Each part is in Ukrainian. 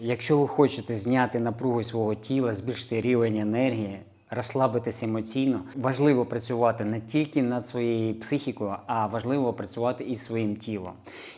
Якщо ви хочете зняти напругу свого тіла, збільшити рівень енергії, розслабитись емоційно, важливо працювати не тільки над своєю психікою, а важливо працювати і своїм тілом.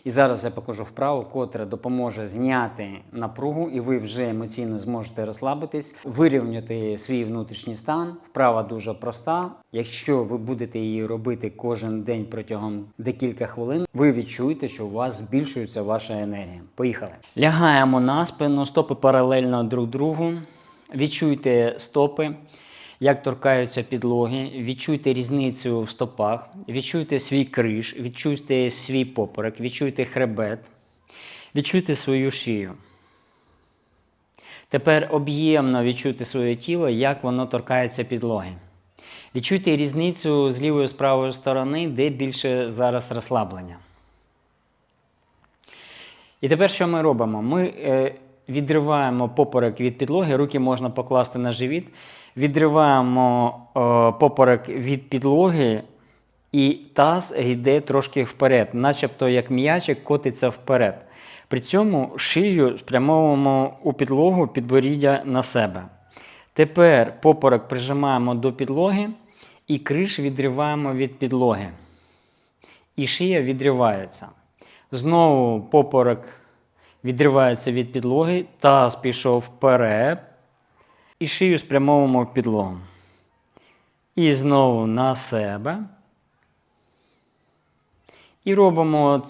І зараз я покажу вправу, котра допоможе зняти напругу, і ви вже емоційно зможете розслабитись, вирівняти свій внутрішній стан. Вправа дуже проста. Якщо ви будете її робити кожен день протягом декілька хвилин, ви відчуєте, що у вас збільшується ваша енергія. Поїхали. Лягаємо на спину, стопи паралельно друг другу. Відчуйте стопи, як торкаються підлоги. Відчуйте різницю в стопах, відчуйте свій криш, відчуйте свій поперек, відчуйте хребет, відчуйте свою шию. Тепер об'ємно відчуйте своє тіло, як воно торкається підлоги. Відчуйте різницю з лівої з правої сторони, де більше зараз розслаблення. І тепер що ми робимо? Ми е, відриваємо поперек від підлоги, руки можна покласти на живіт, відриваємо е, поперек від підлоги, і таз йде трошки вперед, начебто як м'ячик котиться вперед. При цьому шию спрямовуємо у підлогу підборіддя на себе. Тепер поперек прижимаємо до підлоги і криш відриваємо від підлоги. І шия відривається. Знову поперек відривається від підлоги, таз пішов вперед. І шию спрямовуємо в підлогу. І знову на себе. І робимо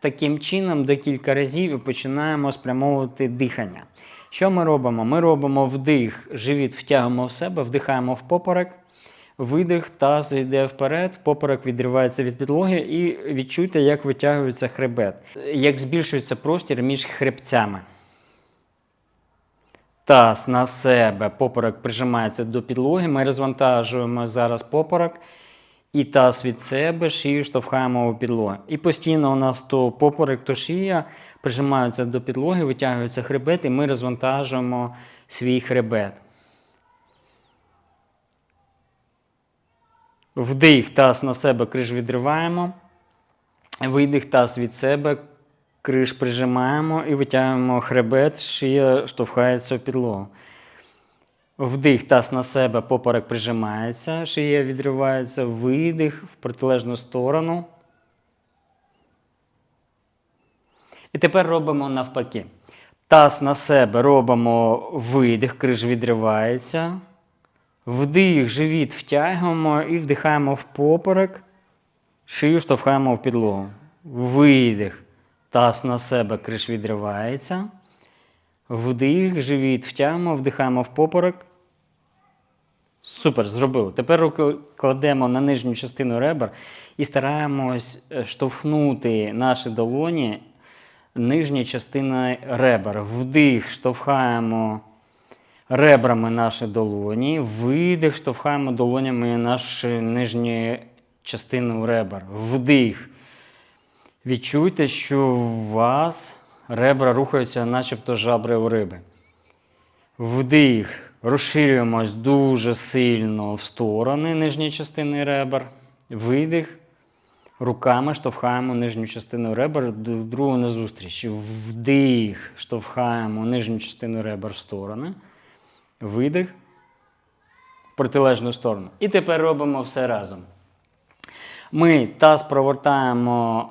таким чином декілька разів і починаємо спрямовувати дихання. Що ми робимо? Ми робимо вдих, живіт втягуємо в себе, вдихаємо в поперек, видих, таз йде вперед, поперек відривається від підлоги, і відчуйте, як витягується хребет, як збільшується простір між хребцями. Таз на себе, поперек прижимається до підлоги. Ми розвантажуємо зараз поперек. І таз від себе, шию штовхаємо у підлогу. І постійно у нас то поперек, то шия прижимаються до підлоги, витягується хребет, і ми розвантажуємо свій хребет. Вдих, таз на себе, криш відриваємо. Видих, таз від себе, криш прижимаємо і витягуємо хребет, шия штовхається в підлогу. Вдих, таз на себе, поперек прижимається, шия відривається, видих в протилежну сторону. І тепер робимо навпаки. Таз на себе робимо видих, криж відривається. Вдих, живіт втягуємо і вдихаємо в поперек, шию штовхаємо в підлогу. Видих, таз на себе, криш відривається. Вдих, живіт втягуємо, вдихаємо в поперек. Супер, зробили. Тепер руки кладемо на нижню частину ребер і стараємось е, штовхнути наші долоні нижньою частиною ребер. Вдих, штовхаємо ребрами наші долоні, видих, штовхаємо долонями нашу нижню частину ребер. Вдих. Відчуйте, що у вас ребра рухаються, начебто жабри у риби. Вдих. Розширюємось дуже сильно в сторони нижньої частини ребер. Видих. Руками штовхаємо нижню частину ребер другу назустріч. Вдих. Штовхаємо нижню частину ребер в сторони. Видих. Протилежну сторону. І тепер робимо все разом. Ми таз провертаємо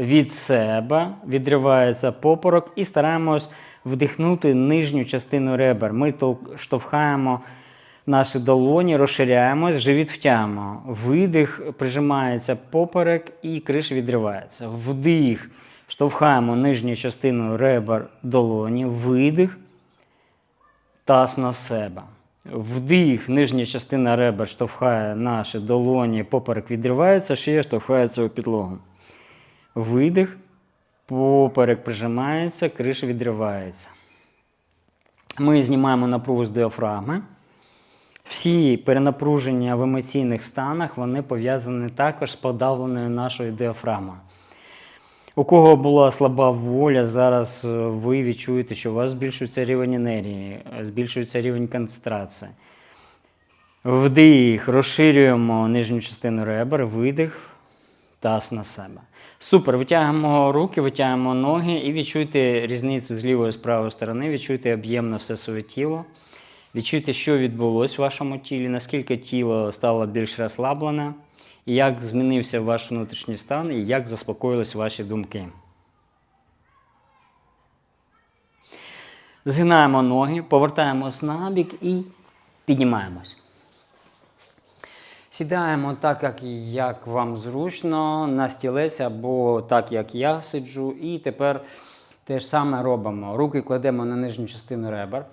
від себе, відривається поперек і стараємось вдихнути нижню частину ребер. Ми штовхаємо наші долоні, розширяємось, живіт втягуємо. Видих, прижимається поперек і криш відривається. Вдих, штовхаємо нижню частину ребер долоні, видих, таз на себе. Вдих, нижня частина ребер штовхає наші долоні, поперек відривається, шия штовхається у підлогу. Видих, поперек прижимається, криша відривається. Ми знімаємо напругу з діафрагми. Всі перенапруження в емоційних станах вони пов'язані також з подавленою нашою діафрагмою. У кого була слаба воля, зараз е, ви відчуєте, що у вас збільшується рівень енергії, збільшується рівень концентрації. Вдих, розширюємо нижню частину ребер, видих, таз на себе. Супер. Витягуємо руки, витягуємо ноги і відчуйте різницю з лівої і з правої сторони. Відчуйте об'ємно все своє тіло. Відчуйте, що відбулося в вашому тілі, наскільки тіло стало більш розслаблене, і як змінився ваш внутрішній стан, і як заспокоїлись ваші думки. Згинаємо ноги, повертаємось на бік і піднімаємось. Сідаємо так, як, як вам зручно, на стілець або так, як я сиджу. І тепер те ж саме робимо. Руки кладемо на нижню частину ребер.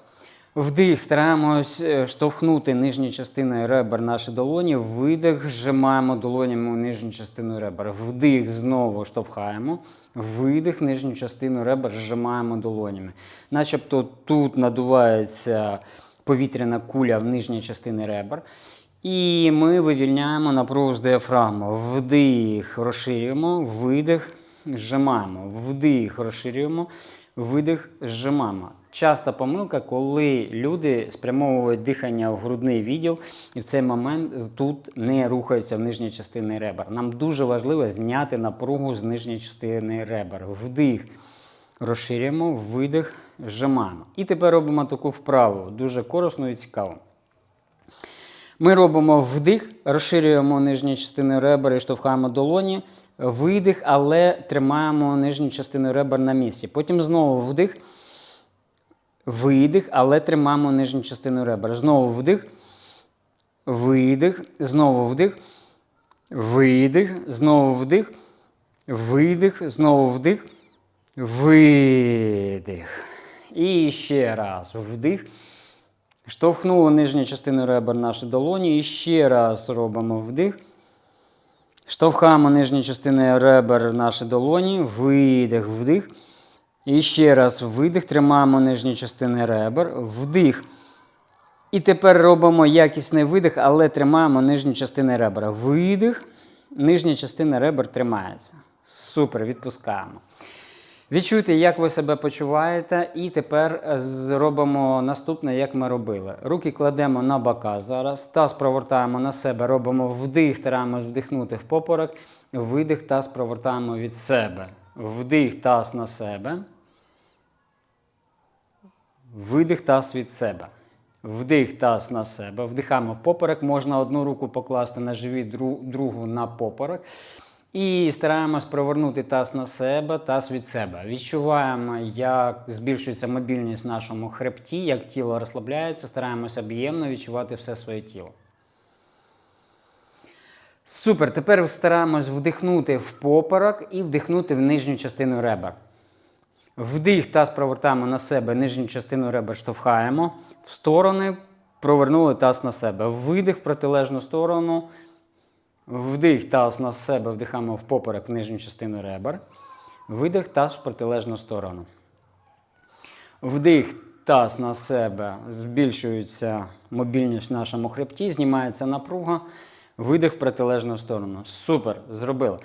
Вдих, стараємось е, штовхнути нижню частиною ребер наші долоні. Видих, зжимаємо долонями нижню частину ребер. Вдих, знову штовхаємо. Видих, нижню частину ребер зжимаємо долонями. Начебто тут надувається повітряна куля в нижній частині ребер. І ми вивільняємо напругу з діафрагми. Вдих, розширюємо, видих, зжимаємо. Вдих, розширюємо, видих, зжимаємо. Часта помилка, коли люди спрямовують дихання в грудний відділ, і в цей момент тут не рухаються в нижній частині ребер. Нам дуже важливо зняти напругу з нижньої частини ребер. Вдих, розширюємо, видих, зжимаємо. І тепер робимо таку вправу, дуже корисну і цікаву. Ми робимо вдих, розширюємо нижню частину ребер і штовхаємо долоні, видих, але тримаємо нижню частину ребер на місці. Потім знову вдих, видих, але тримаємо нижню частину ребер. Знову вдих, видих, знову вдих, видих, знову вдих, видих, знову вдих, видих. І ще раз вдих. Штовхнули нижню частину ребер наші долоні. І ще раз робимо вдих. Штовхаємо нижню частину ребер наші долоні. Видих, вдих. І ще раз видих. Тримаємо нижню частину ребер. Вдих. І тепер робимо якісний видих, але тримаємо нижню частину ребра. Видих. Нижня частина ребер тримається. Супер, відпускаємо. Відчуйте, як ви себе почуваєте, і тепер е, зробимо наступне, як ми робили. Руки кладемо на бока зараз, таз провертаємо на себе, робимо вдих, стараємось вдихнути в попорок, видих, таз провертаємо від себе. Вдих, таз на себе. Видих, таз від себе. Вдих, таз на себе. Вдихаємо в поперек. Можна одну руку покласти на живіт, другу на поперек. І стараємось провернути таз на себе, таз від себе. Відчуваємо, як збільшується мобільність в нашому хребті, як тіло розслабляється, стараємось об'ємно відчувати все своє тіло. Супер. Тепер стараємось вдихнути в поперек і вдихнути в нижню частину ребер. Вдих, таз провертаємо на себе, нижню частину ребер штовхаємо в сторони, провернули таз на себе. Видих в протилежну сторону. Вдих, таз на себе, вдихаємо в поперек в нижню частину ребер. Видих, таз в протилежну сторону. Вдих, таз на себе, збільшується мобільність в нашому хребті, знімається напруга. Видих в протилежну сторону. Супер, зробили.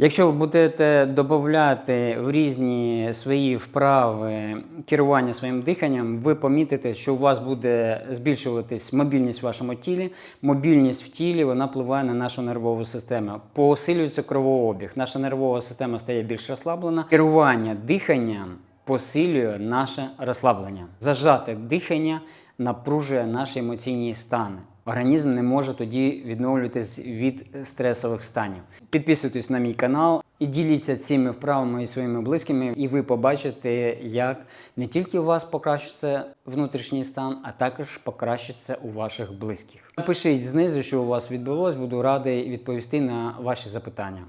Якщо ви будете додати в різні свої вправи керування своїм диханням, ви помітите, що у вас буде збільшуватись мобільність в вашому тілі. Мобільність в тілі вона впливає на нашу нервову систему. Посилюється кровообіг. Наша нервова система стає більш розслаблена. Керування диханням посилює наше розслаблення. Зажате дихання напружує наші емоційні стани. Організм не може тоді відновлюватись від стресових станів. Підписуйтесь на мій канал і діліться цими вправами із своїми близькими, і ви побачите, як не тільки у вас покращиться внутрішній стан, а також покращиться у ваших близьких. Напишіть знизу, що у вас відбулось, буду радий відповісти на ваші запитання.